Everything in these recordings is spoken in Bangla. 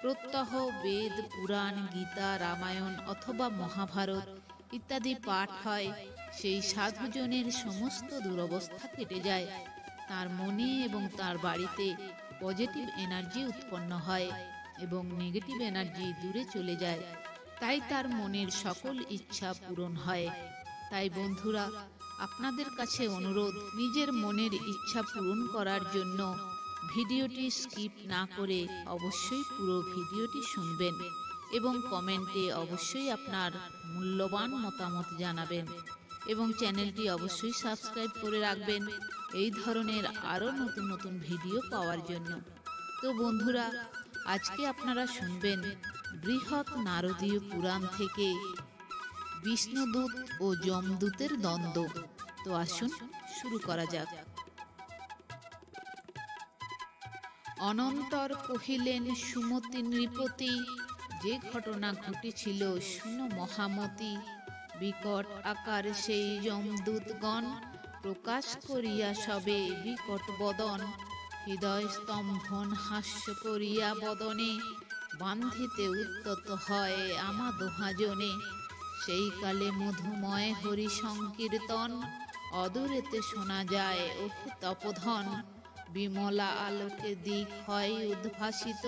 প্রত্যহ বেদ, পুরাণ, গীতা, রামায়ণ অথবা মহাভারত ইত্যাদি পাঠ হয়, সেই সাধুজনের সমস্ত দুরবস্থা কেটে যায়। তার মনে এবং তার বাড়িতে পজিটিভ এনার্জি উৎপন্ন হয় এবং নেগেটিভ এনার্জি দূরে চলে যায়। তাই তার মনের সকল ইচ্ছা পূরণ হয়। তাই বন্ধুরা, আপনাদের কাছে অনুরোধ, নিজের মনের ইচ্ছা পূরণ করার জন্য ভিডিওটি স্কিপ না করে অবশ্যই পুরো ভিডিওটি শুনবেন এবং কমেন্টে অবশ্যই আপনার মূল্যবান মতামত জানাবেন এবং চ্যানেলটি অবশ্যই সাবস্ক্রাইব করে রাখবেন এই ধরনের আরও নতুন নতুন ভিডিও পাওয়ার জন্য। তো বন্ধুরা, আজকে আপনারা শুনবেন বৃহৎ নারদীয় পুরাণ থেকে বিষ্ণুদূত ও যমদূতের দ্বন্দ্ব। তো আসুন শুরু করা যাক। অনন্তর কহিলেন, সুমতি নৃপতি, যে ঘটনা ঘটেছিল শুনো মহামতি। বিকট আকার সেই যমদূতগণ প্রকাশ করিয়া সবে বিকট বদন। হৃদয় স্তম্ভন হাস্য করিয়া বদনে, বান্ধিতে উত্তত হয় আমা দোহাজনে। সেই কালে মধুময় হরি সংকীর্তন অদূরেতে শোনা যায় ওহ তপধন। বিমলা আলোকে দিক হয় উদ্ভাসিত।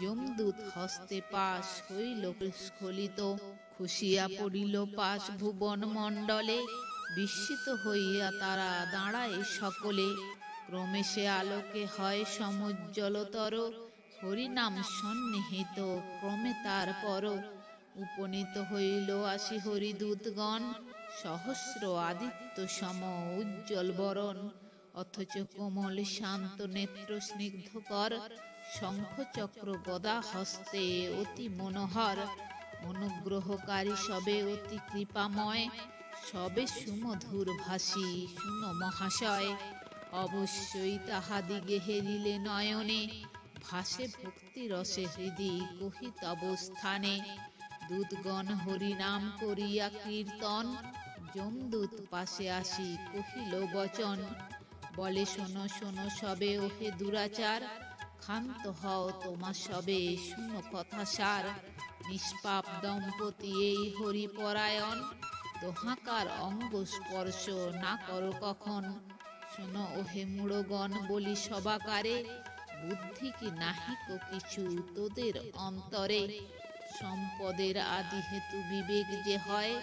যমদূত হস্তে পাশ হইল স্খলিত। খুশিয়া পড়িল পাশ ভুবন মণ্ডলে। বিস্মিত হইয়া তারা দাঁড়ায় সকলে। ক্রমে সে আলোকে হয় সমুজ্জ্বলতর। হরিনাম সন্নিহিত, ক্রমে তার পর। উপনীত হইল আসি হরিদূতগণ সহস্র আদিত্য সম উজ্জ্বল বরণ। অথচ কোমল শান্ত নেত্র স্নিগ্ধকর শঙ্খচক্র গদা হস্তে অতি মনোহর। অনুগ্রহকারী সবে অতি কৃপাময়, সবে সুমধুর ভাসি শুন মহাশয়। অবশ্যই তাহাদিগে হেরিলে নয়নে, ভাসে ভক্তি রসে হৃদি কহিত অবস্থানে দূতগণ হরিনাম করিয়া কীর্তন, যমদূত পাশে আসি কহিল বচন। বলে, শোনো শোনো, সবে ওহে দুরাচার। ক্ষান্ত হও তোমার সবে শুনো কথা সার। নিষ্পাপ দম্পতি এই হরিপরায়ণ। দোহাকার অঙ্গ স্পর্শ না করো কখন। শোনো, ওহে মূঢ়গণ, বলি সবাকারে। বুদ্ধি কি নাহিক কিছু তোদের অন্তরে? সম্পদের আদি হেতু বিবেক যে হয়,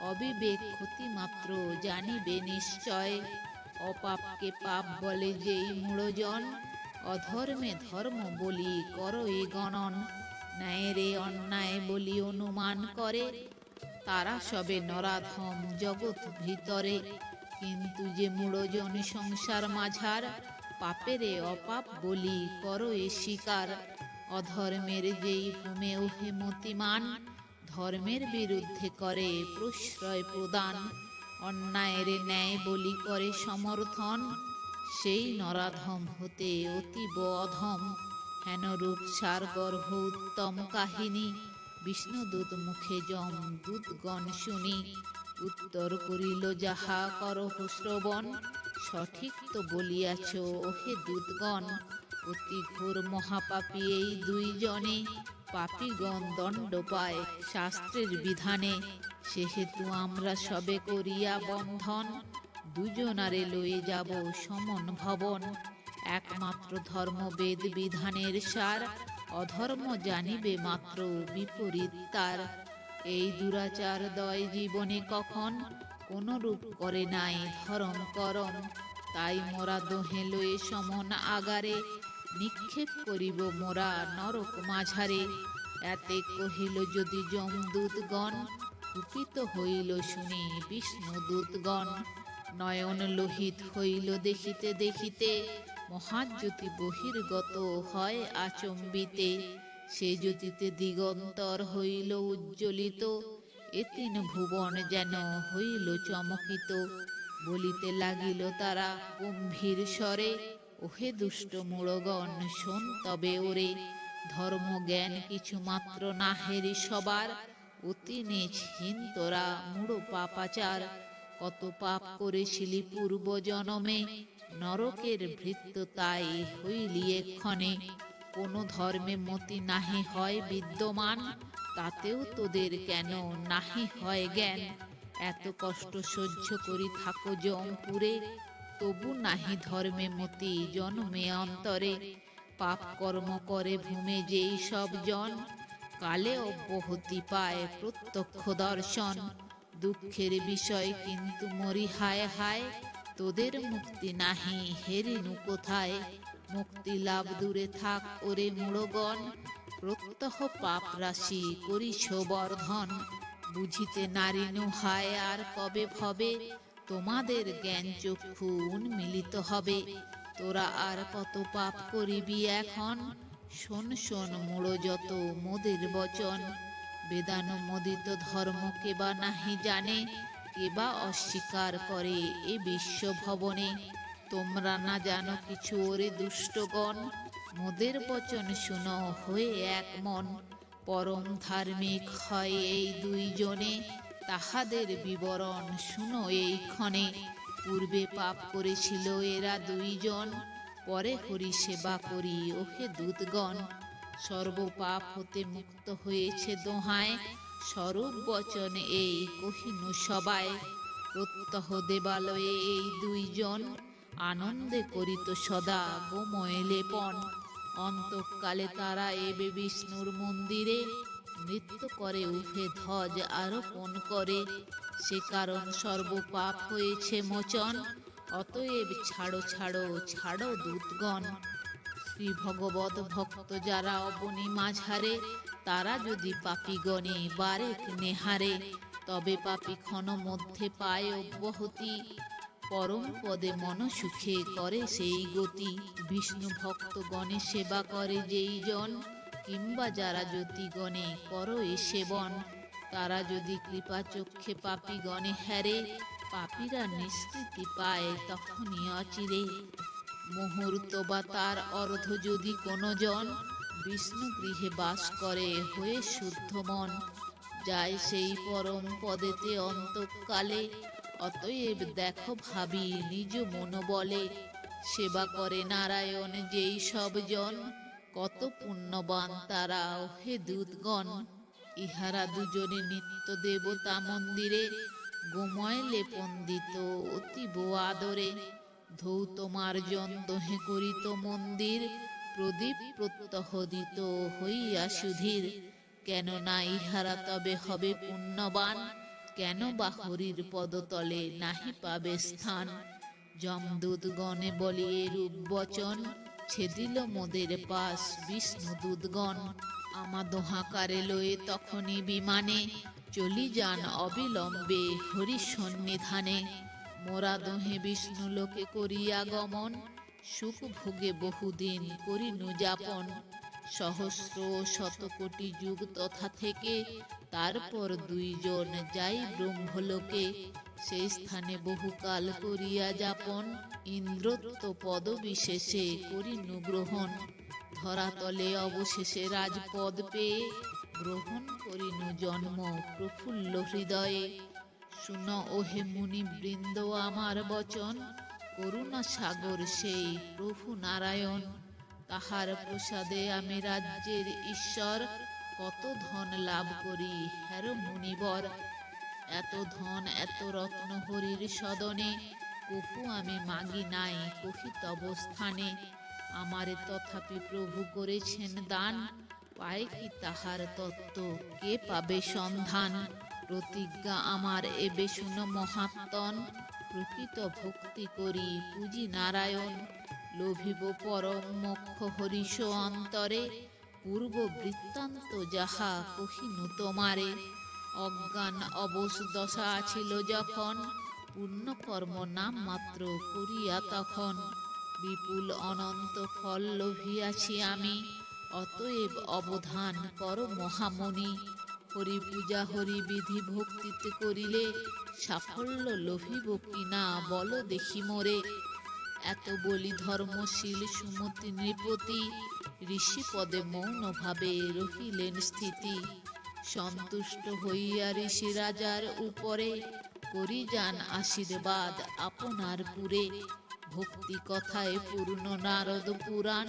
অবিবেক ক্ষতি মাত্র জানিবে নিশ্চয়। অপাপকে পাপ বলে যেই মূঢ়জন অধর্মে ধর্ম বলি কর এ গণন। ন্যায়েরে অন্যায় বলি অনুমান করে, তারা সবে নরাধম জগৎ ভিতরে। কিন্তু যে মূঢ়জন সংসার মাঝার, পাপেরে অপাপ বলি কর এ শিকার। অধর্মের যেই হোমে ওহে মতিমান ধর্মের বিরুদ্ধে করে প্রশ্রয় প্রদান। অন্যায়ের ন্যায় বলি করে সমর্থন, সেই নরাধম হতে অতীব অধম। হেনরূপ সার গর্ভ উত্তম কাহিনী, বিষ্ণুদূত মুখে জম দূতগণ শুনি। উত্তর করিল, যাহা করহ শ্রবণ, সঠিক তো বলিয়াছ, ওহে দূতগণ। অতি ঘোর মহাপাপী এই দুইজনে, পাপীগণ দণ্ড পায় শাস্ত্রের বিধানে। সেহেতু আমরা সবে করিয়া বন্ধন। দুজনারে লয়ে যাব সমন ভবন। একমাত্র ধর্মবেদ বিধানের সার, অধর্ম জানিবে মাত্র বিপরীত তার। এই দুরাচার দয় জীবনে কখন? কোন রূপ করে নাই ধরম করম। তাই মোরা দোহে লয়ে সমন আগারে, নিক্ষেপ করিব মোরা নরক মাঝারে। এতে কহিল, যদি যমদূতগণ কুপিত হইল শুনি বিষ্ণুদূতগণ। নয়ন লোহিত হইল দেখিতে দেখিতে, মহাজ্যোতি বহির্গত হয় আচম্বিতে। সে জ্যোতিতে দিগন্তর হইল উজ্জ্বলিত এ তিন ভুবন যেন হইল চমকিত। বলিতে লাগিল তারা গম্ভীর স্বরে, ওহে দুষ্ট মূড়গণ শোন তবে ওরে। ধর্ম জ্ঞান কিছু মাত্র না হেরি সবার অতি নেছহীন তোরা মূঢ় পাপাচার। কত পাপ করেছিলি পূর্ব জনমে, নরকের ভৃত্য তাই হইলি এক্ষণে। কোন ধর্মে মতি নাহি হয় বিদ্যমান, তাতেও তোদের কেন নাহি হয় জ্ঞান? এত কষ্ট সহ্য করি থাকো জমপুরে, তবু নাহি ধর্মে মতি জন্মে অন্তরে। পাপ কর্ম করে ভূমে যেই সব জন কালে অব্যাহতি পায় প্রত্যক্ষ দর্শন দুঃখের বিষয় কিন্তু মরি হায় হায়, তোদের মুক্তি নাহি, হেরিনু কোথায়? মুক্তি লাভ দূরে থাক ওরে মূড়গণ প্রত্যহ পাপ রাশি করিছ বর্ধন। বুঝিতে নারিনু হায় আর কবে ভবে, তোমাদের জ্ঞান চক্ষু উন্মিলিত হবে। তোরা আর কত পাপ করিবি এখন? শোন শোন মূঢ় যত মোদের বচন। বেদানুমোদিত ধর্ম কেবা নাহি জানে, কেবা অস্বীকার করে এ বিশ্ব ভবনে তোমরা না জানো কিছু ওরে দুষ্টগণ। মোদের বচন শুনো, হয়ে এক মন। পরম ধার্মিক হয় এই দুইজনে, তাহাদের বিবরণ শুনো এই ক্ষণে পূর্বে পাপ করেছিল এরা দুইজন। পরে হরি সেবা করি, ওহে দূতগণ। সর্বপাপ হতে মুক্ত হয়েছে দোহায়, স্বরূপ বচন এই কহিনু সবাই। প্রত্যহ দেবালয়ে এই দুইজন, আনন্দে করিত সদা গোময় লেপন। অন্তকালে তারা এবে বিষ্ণুর মন্দিরে, নৃত্য করে উঠে ধ্বজ আরোপণ করে। সে কারণ সর্বপাপ হয়েছে মোচন অতএব ছাড়ো ছাড়ো ছাড়ো দূতগণ। শ্রী ভগবত ভক্ত যারা অবনী মাঝারে, তারা যদি পাপি গণে বারেক নেহারে, তবে পাপি ক্ষণ মধ্যে পায় অব্যাহতি। পরম পদে মন সুখে করে সেই গতি। বিষ্ণু ভক্ত গণে সেবা করে যেই জন, কিংবা যারা জ্যোতি গণে করো এ সেবন। তারা যদি কৃপা চক্ষে পাপি গণে হ্যারে পাপীরা নিষ্কৃতি পায়, তখনই অচিরে। মুহূর্ত বা তার অর্ধ যদি কোনো জন বিষ্ণু গৃহে বাস করে, হয়ে শুদ্ধ মন, যায় সেই পরম পদেতে অন্তকালে। অতএব দেখো ভাবি, নিজ মন বলে সেবা করে নারায়ণ যেই সব জন। কত পুণ্যবান তারা হে দূতগণ, ইহারা দুজনে নিত্য দেবতা মন্দিরে। গোময় লেপন দিত অতীব আদরে ধৌত দহে করিত মন্দির, প্রদীপ প্রত্যহ দিত হইয়া সুধীর। কেন না ইহারা তবে হবে পুণ্যবান, কেন বা হরির পদতলে নাহি পাবে স্থান। যমদূত গণে বলি এরূপ বচন, ছেদিল মোদের পাশ বিষ্ণু দূতগণ আমা দোহাকারে লয়ে তখনই বিমানে চলি যান অবিলম্বে হরি সন্নিধানে মোরা দোহে বিষ্ণু লোকে করিয়া গমন সুখ ভোগে বহুদিন করিনু যাপন। সহস্র শত কোটি যুগ তথা থেকে তারপর দুইজন যাই ব্রহ্মলোকে। সেই স্থানে বহুকাল করিয়া যাপন ইন্দ্রত্ব পদবিশেষে করিনু গ্রহণ। ধরাতলে অবশেষে রাজপদ পেয়ে গ্রহণ করিনু জন্ম প্রফুল্ল হৃদয়ে। শুন ওহে মুনি বৃন্দ, আমার বচন। করুণা সাগর সেই প্রভু নারায়ণ। তাহার প্রসাদে আমি রাজ্যের ঈশ্বর। কত ধন লাভ করি হ্যার মুনিবর। এত ধন, এত রত্ন হরির সদনে। কপু আমি মাগি নাই কহিত অবস্থানে আমারে তথাপি প্রভু করেছেন দান। পায় কি তাহার তত্ত্ব, কে পাবে সন্ধান? প্রতিজ্ঞা আমার এবে শুন মহাত্মন। প্রকৃত ভক্তি করি পুজি নারায়ণ। লোভিব পরম মক্ষ হরিষ অন্তরে। পূর্ব বৃত্তান্ত যাহা কহিনু তোমারে। অজ্ঞান অবশ দশা ছিল যখন পুণ্যকর্ম নাম মাত্র করিয়া তখন। বিপুল অনন্ত ফল লোভিয়াছি আমি। অতএব অবধান কর মহামণি। হরি পূজা হরি বিধি ভক্তিতে করিলে সাফল্য লোভিব কিনা বল দেখি মোরে। এত বলি ধর্মশীল সুমতি নৃপতি ঋষি পদে মৌনভাবে রহিলেন স্থিতি। সন্তুষ্ট হইয়া ঋষি রাজার উপরে করি যান আশীর্বাদ আপনার পুরে। ভক্তি কথায় পূর্ণ নারদ পুরাণ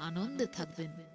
আনন্দে থাকবেন।